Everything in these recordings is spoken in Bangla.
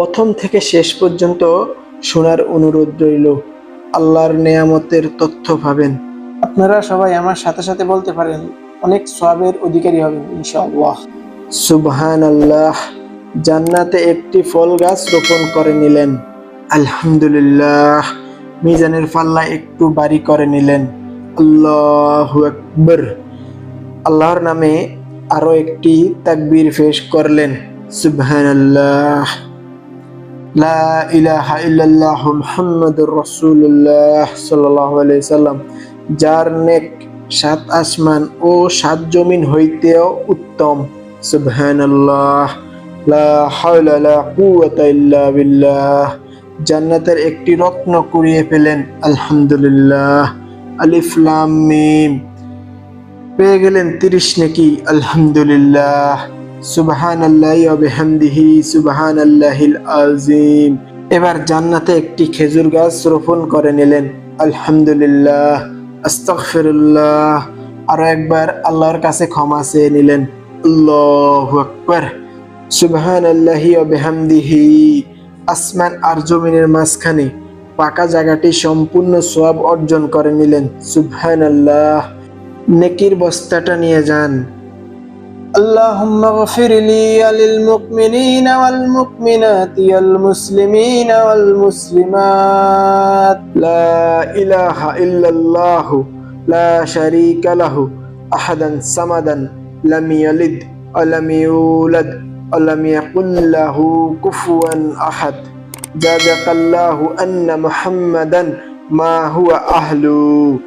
প্রথম থেকে শেষ পর্যন্ত শোনার অনুরোধ রইল আল্লাহর নেয়ামতের তথ্য পাবেন। আপনারা সবাই আমার সাথে সাথে বলতে পারেন অনেক সবের অধিকারী হবেন ইনশাআল্লাহ। সুবহান আল্লাহ জান্নাতে একটি ফল গাছ রোপণ করে নিলেন। আলহামদুলিল্লাহ মিজানের পাল্লা একটু বাড়ি করে নিলেন। আল্লাহু আকবর আল্লাহর নামে আরও একটি তাকবীর পেশ করলেন। সুবহান আল্লাহ লা ইলাহা ইল্লাল্লাহ মুহাম্মাদুর রাসূলুল্লাহ সাল্লাল্লাহু আলাইহি যার নেক সাত আসমান ও সাত হইতেও উত্তম। সুবহানাল্লাহ। লা লা কুওয়াতা ইল্লা বিল্লাহ। জান্নাতের একটি রত্ন কুড়িয়ে পেলেন, আলহামদুলিল্লাহ। আলিফ পেয়ে গেলেন তিরিশ নাকি, আলহামদুলিল্লাহ। সুবহানাল্লাহি ওয়া বিহামদিহি সুবহানাল্লাহিল আযীম। এবার জান্নাতে একটি খেজুর গাছ রোপণ করে নিলেন। আলহামদুলিল্লাহ, আস্তাগফিরুল্লাহ। আরও একবার আল্লাহর কাছে ক্ষমা চেয়ে নিলেন। আল্লাহু আকবার। সুবহানাল্লাহি ওয়া বিহামদিহি। আসমান আর জমিনের মাঝখানে পাকা জায়গাটি সম্পূর্ণ সওয়াব অর্জন করে নিলেন। সুবহানাল্লাহ। নেকির বস্তাটা নিয়ে যান। اللهم اغفر لي وللمؤمنين والمؤمنات والمسلمين والمسلمات. لا إله إلا الله لا شريك له أحدا صمدا لم يلد ولم يولد ولم يكن له كفوا أحد. جزاك الله أن محمدا ما هو أهله.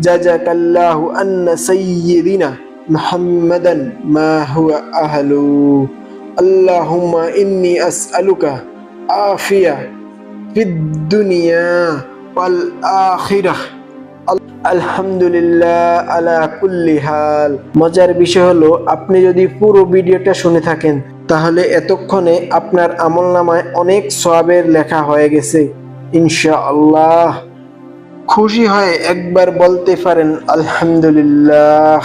جزاك الله أن سيدنا محمدا ما هو أهله اللهم إني أسألك عافية في الدنيا والآخرة আলহামদুলিল্লাহ আলা কুল্লি হাল মজার বিষয় হলো আপনি যদি পুরো ভিডিওটা শুনে থাকেন তাহলে এতক্ষণে আপনার আমল নামায় অনেক সওয়াবের লেখা হয়ে গেছে ইনশাআল্লাহ খুশি হয়ে একবার বলতে পারেন আলহামদুলিল্লাহ